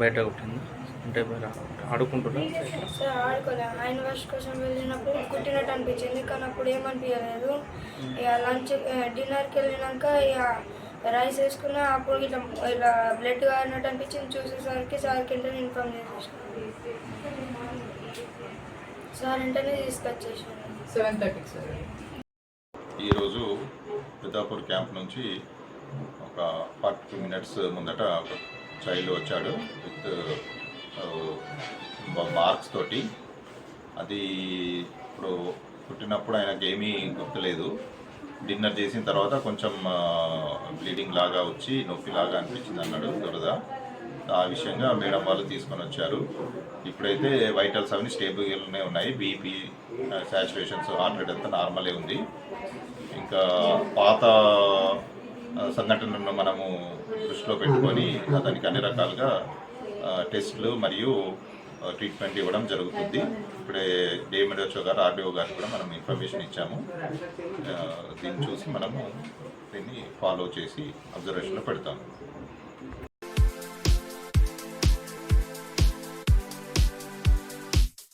బయట కొట్టింది అంటే మీరు ఆడుకుంటున్నా. సార్ ఆడుకోలే ఆయన వర్ష్ కోసం వెళ్ళినప్పుడు కుట్టినట్టు అనిపించింది. కానీ అప్పుడు ఏమనిపించలేదు. ఇక లంచ్ డిన్నర్కి వెళ్ళినాక ఇక రైస్ వేసుకున్నా అప్పుడు ఇట్లా ఇలా బ్లడ్ కారినట్టు అనిపించింది. చూసేసరికి సార్కి వెంటనే ఇన్ఫామ్ చేసేసాను సార్ వెంటనే తీసుకొచ్చేసాను సెవెన్ థర్టీకి సార్ ఈరోజు పెద్దాపూర్ క్యాంప్ నుంచి ఒక ఫార్టీ టూ మినిట్స్ ముందట ఒక చైల్డ్ వచ్చాడు విత్ మార్క్స్ తోటి. అది ఇప్పుడు పుట్టినప్పుడు ఆయనకి ఏమీ గుర్తులేదు. డిన్నర్ చేసిన తర్వాత కొంచెం బ్లీడింగ్ లాగా వచ్చి నొప్పి లాగా అనిపించింది అన్నాడు దురద. ఆ విషయంగా మేడం వాళ్ళు తీసుకొని వచ్చారు. ఇప్పుడైతే వైటల్స్ అవన్నీ స్టేబుల్గానే ఉన్నాయి. బీపీ సాచురేషన్స్ హార్ట్ రేట్ అంతా నార్మలే ఉంది. ఇంకా పాత సంఘటనను సంఘటనలను మనము దృష్టిలో పెట్టుకొని అతనికి అన్ని రకాలుగా టెస్టులు మరియు ట్రీట్మెంట్ ఇవ్వడం జరుగుతుంది. ఇప్పుడే డిఎంఎడ్హెచ్ఓ గారు ఆర్డీఓ గారు కూడా మనం ఇన్ఫర్మేషన్ ఇచ్చాము. దీన్ని చూసి మనము దీన్ని ఫాలో చేసి అబ్జర్వేషన్లో పెడతాము.